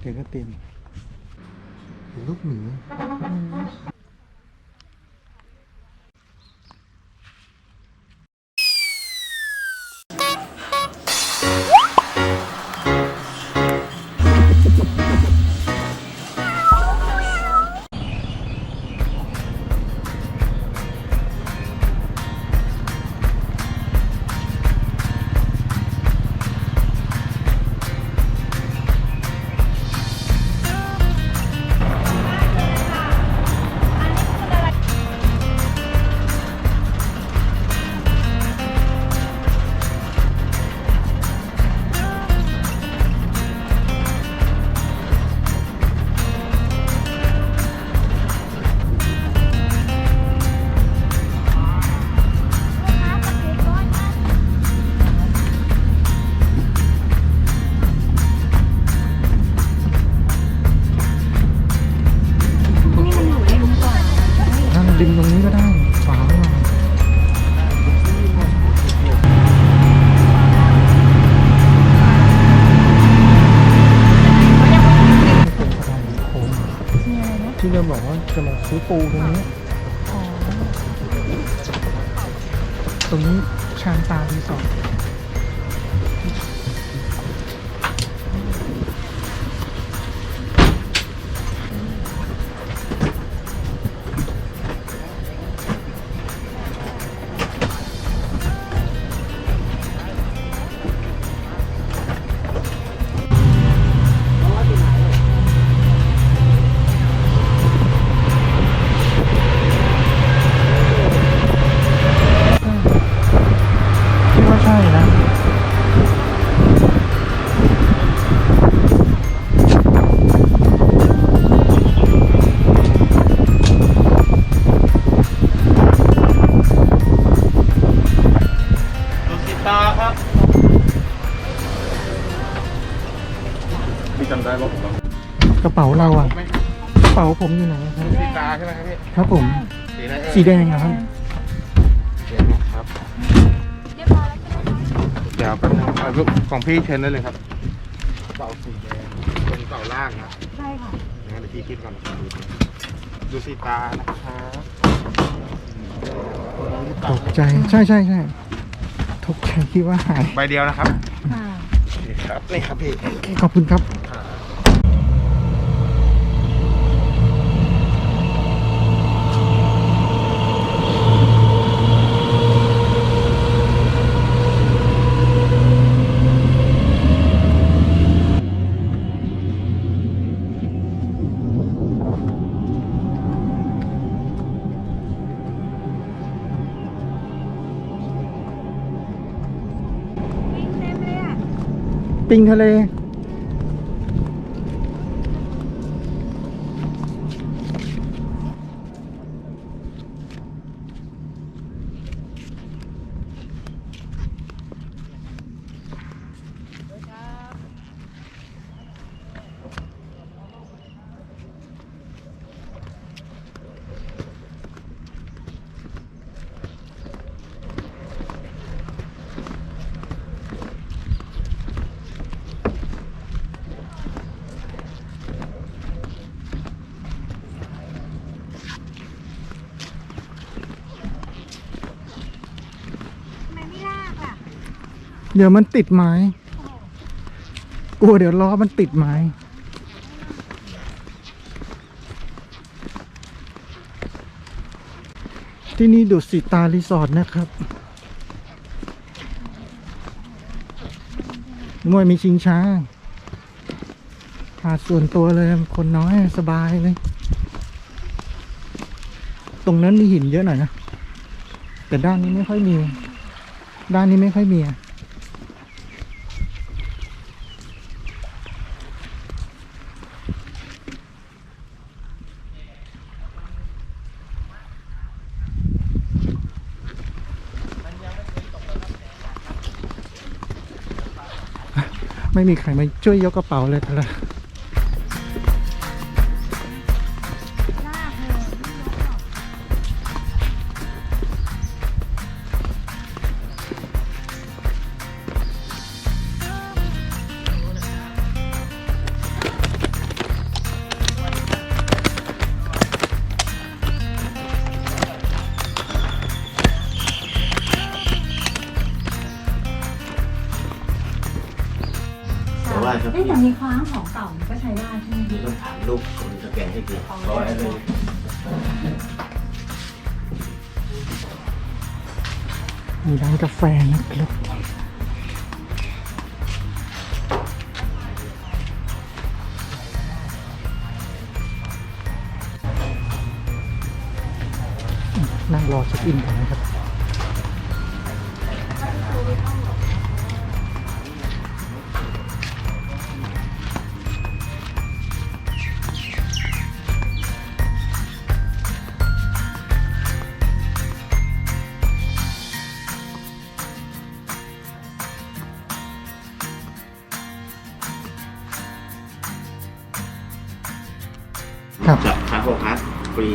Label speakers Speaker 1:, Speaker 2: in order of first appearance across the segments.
Speaker 1: เดี๋ยวก็ ริมตรงนี้ก็ได้ฝาไว้หน่อยเป็นสะพานโค้งที่เราบอกว่าจะมาซื้อปูตรงนี้ ตรงนี้ชานตารีสอร์ท
Speaker 2: พี่จำได้รถผม
Speaker 1: กระเป๋าเราอะ
Speaker 2: ไหม
Speaker 1: กระเป๋าผมอยู่ไหนครับ
Speaker 2: สีตาใช่ไหมครับพี่
Speaker 1: ครับผม
Speaker 2: สีอะไรเอ่ย
Speaker 1: สีแดงอะครับ
Speaker 2: สีแดงครับเดี๋ยวแป๊บนึงเอาลูกของพี่เชิญได้เลยครับกระเป๋าสีแดงเป็นกระเป๋าล่างนะ
Speaker 3: ใช่ค่ะ
Speaker 2: งั้นเดี๋ยวพี่คิดก่อนดูสิดูสีตานะครับ
Speaker 1: ตกใจใช่ใช่ใช่ตกใจคิดว่าหาย
Speaker 2: ใบเดียวนะครับ
Speaker 3: ค่ะ
Speaker 2: นี่ครับนี่ครับพี่
Speaker 1: ขอบคุณครับ ปิงทะเล ดี๋ยวมันติดไม้กลัวเดี๋ยวล้อมันติดไม้ที่นี่ดุสิตารีสอร์ทนะครับมวยมีชิงช้าหาดส่วนตัวเลยคนน้อยสบายเลย ตรงนั้นมีหินเยอะหน่อยนะ แต่ด้านนี้ไม่ค่อยมี ด้านนี้ไม่ค่อยมีอะ ไม่มีใครมาช่วยยกกระเป๋าเลยแต่ละ
Speaker 3: อ้ยแต่มีคว้างของเก่ามันก็ใช้ได้ใช่ไหม
Speaker 4: นี่
Speaker 3: พี่
Speaker 4: ต้องถามลูกคนสแกนให้ดีเพราะอะไร
Speaker 1: มีร้านกาแฟนะครับนั่งรอเช็คอินก่อนนะครับ ครับ
Speaker 4: จับคาโฮคัสฟรี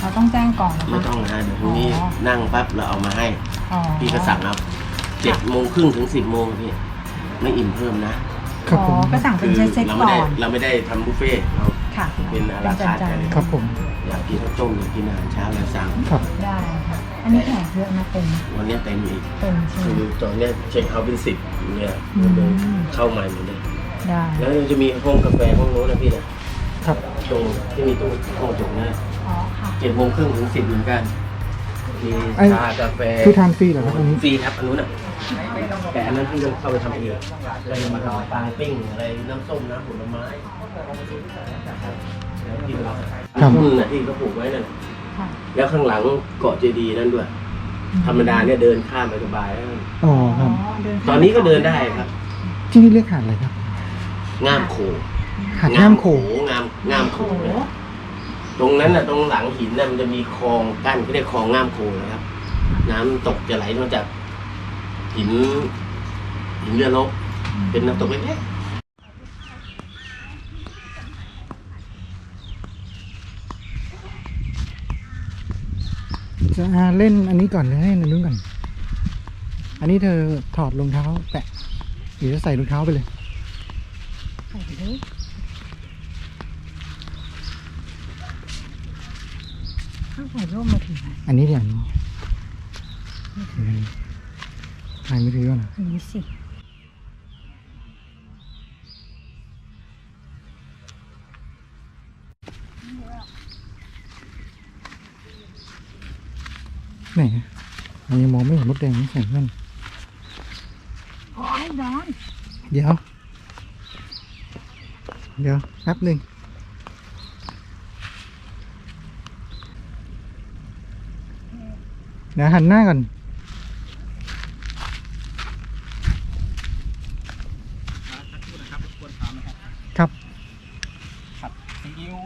Speaker 3: เราต้องแจ้งก่อนนะ
Speaker 4: ไม่
Speaker 3: คะ
Speaker 4: ต้องนะเดี๋ยวพรุ่งนี้
Speaker 3: อ๋อ
Speaker 4: นั่งปั๊บเราเอามาให้
Speaker 3: อ๋อ
Speaker 4: พี่ก็สั่งเอาเจ็ดโมงครึ่งถึงสิบโมงพี่ ไม่อิ่มเพิ่มนะครับ
Speaker 1: ผม
Speaker 3: อ๋อก็สั่งเป็นเซต
Speaker 4: เรา
Speaker 3: ๆ
Speaker 4: ไม่
Speaker 3: ก่
Speaker 4: ได้
Speaker 3: อน
Speaker 4: เราไม่ได้ทำบุฟเฟ่ต์เรา
Speaker 3: ค่ะ
Speaker 4: เป็นอาราคาร์ท
Speaker 3: จาน
Speaker 4: กัน
Speaker 1: ครับผม
Speaker 4: อยากกินข้าวต้มอยากกินอาหารเช้าเราสั่ง
Speaker 1: ครับ
Speaker 3: ๆได้ค่ะ อันนี้แขกเยอะนะเต็ม
Speaker 4: วันนี้เต็มอีก
Speaker 3: เต็มใช่ไหม
Speaker 4: คือตอนเนี้ยเช็คเอาท์เป็นสิบเนี่ย
Speaker 3: อืม
Speaker 4: เข้าใหม่หมดเลย
Speaker 3: ได้
Speaker 4: แล้วยังจะมีห้องกาแฟห้องโน้นนะพี่นะ ครับตรงที่มีตู้ห้องจุกเนี่ย
Speaker 3: อ๋อค่ะ
Speaker 4: เจ็ดโมงครึ่งถึงสิบเหมือนกันมี
Speaker 1: ไอ้
Speaker 4: ชากาแฟ
Speaker 1: คือทานฟรีเหรอครับอันนี้
Speaker 4: ฟรีครับอันนู้นอะแต่อันนั้นพี่ต้องเข้าไปทำเองแล้วมาทำปางปิ้งอะไรน้ำส้มน้ำผลไม้แล้วที่เรา
Speaker 1: ครับ
Speaker 4: ต้นน่ะที่เขาปลูกไว้นั่น
Speaker 3: ค่ะ
Speaker 4: แล้วข้างหลังเกาะเจดีย์นั่นด้วย ธรรมดาเนี่ยเดินข้ามไปสบายแล้ว
Speaker 1: อ๋อครับ
Speaker 3: เดิ
Speaker 4: ตอนนี้ก็เดินได้ครับ
Speaker 1: ที่นี่เรียกหาดอะไรครับ
Speaker 4: ง่ามโขง
Speaker 1: หาดง่ามโขง
Speaker 4: งามงามโขงนะตรงนั้นน่ะตรงหลังหินน่ะมันจะมีคลองกั้นเขาเรียกคลองง่ามโขงนะครับ น้ำตกจะไหลมาจากหินหินเรือลบเป็นน้ำตกเล็ก
Speaker 1: จะอ่าเล่นอันนี้ก่อนเลยเล่นอันนู้นก่อน อันนี้เธอถอดรองเท้า แตะหรือจะใส่รองเท้าไปเลย
Speaker 3: ใส่ไปเลย ต้องใส่ร่มมาถึงไหม
Speaker 1: อันนี้เดี๋ยวนี้ถืออันนี้ถ่ายไม่ถือก่อนนะ
Speaker 3: อันนี้สิ
Speaker 1: ไหนมันยังมองไม่เห็นมดแดงนี่ใส่เพื่อน
Speaker 3: โอ้ยร้อน
Speaker 1: เดี๋ยว เดี๋ยวแป๊บหนึ่ง เดี๋ยวหันหน้าก่อน ครับ
Speaker 5: ซีอิ๊ว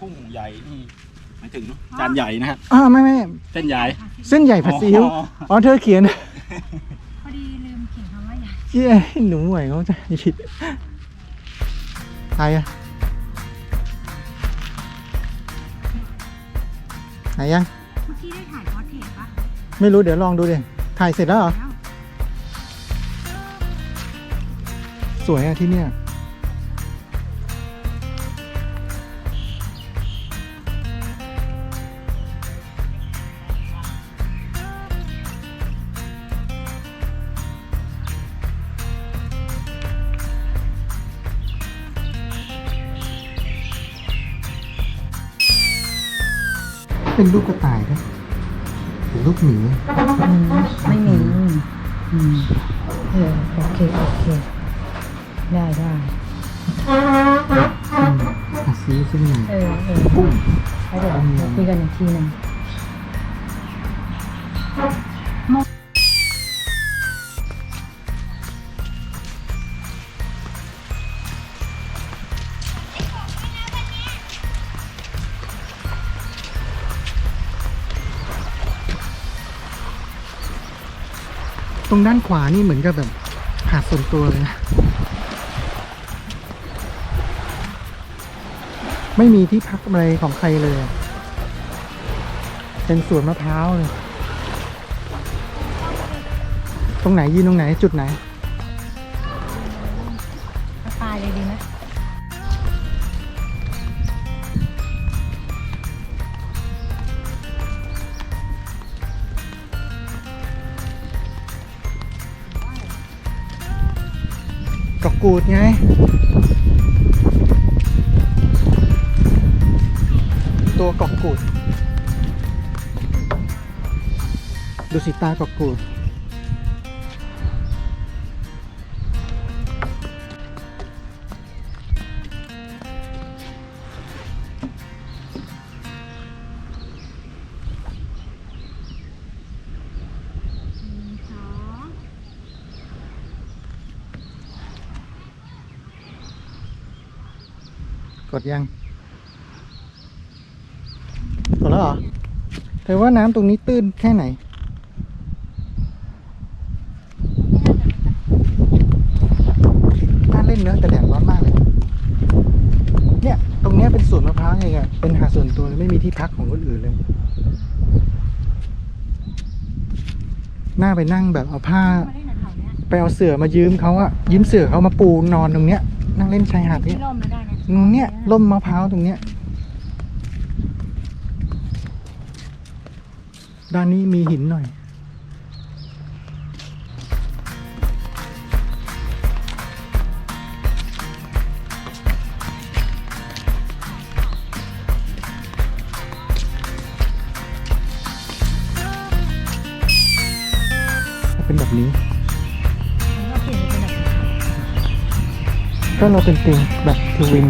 Speaker 5: กุ้งใหญ่นี่หมายถึงจานใหญ่นะฮะ
Speaker 1: อ้าวไม่ไม่
Speaker 5: เส้นใหญ่
Speaker 1: เส้นใหญ่ผัดซีอิ๊ว
Speaker 5: อ๋อ
Speaker 1: อ๋อเธอเขียน
Speaker 3: พอดีลืมเขียนคำว่าใหญ่
Speaker 1: เชี่ยหนูหวยเขาจะผิดใครอะไหนยัง
Speaker 3: ไม่
Speaker 1: รู้เดี๋ยวลองดูดิ ถ่ายเสร็จแล้วเหรอ
Speaker 3: แล้ว
Speaker 1: สวยอะที่เนี่ย เป็นรูปกระต่ายด้วย เป็นรูปหมี
Speaker 3: ไม่มีอืมเออโอเคโอเค ได้ได้
Speaker 1: อืมอาซีซึ่งใหญ่
Speaker 3: เออเออ
Speaker 1: กุ้ง
Speaker 3: แล้วเดี๋ยวเราคุยกันอีกทีหนึ่ง
Speaker 1: ตรงด้านขวานี่เหมือนกับแบบหาดส่วนตัวเลยนะ ไม่มีที่พักอะไรของใครเลย เป็นสวนมะพร้าวเลย ตรงไหนยืนตรงไหนจุดไหน กาะกูดไง ตัวเกาะกูด ดูสิตาเกาะกูด กดยัง กดแล้วเหรอ เธอว่าน้ำตรงนี้ตื้นแค่ไหน น่าเล่นเนอะแต่แดดร้อนมากเลย เนี่ย ตรงเนี้ยเป็นสวนมะพร้าวเองอะเป็นหาดส่วนตัวเลยไม่มีที่พักของคนอื่นเลยน่าไปนั่งแบบเอาผ้า ไปเอาเสื่อมายืมเขาอะยืมเสื่อเขามาปูนอนตรงเนี้ย นั่งเล่นชายหาดเนี้ย
Speaker 3: ร่มแล้วได้เนี่ย
Speaker 1: ตรงเนี้ยร่มมะพร้าวตรงเนี้ย ด้านนี้มีหินหน่อย ก็เราเป็นเตียงแบบทวิน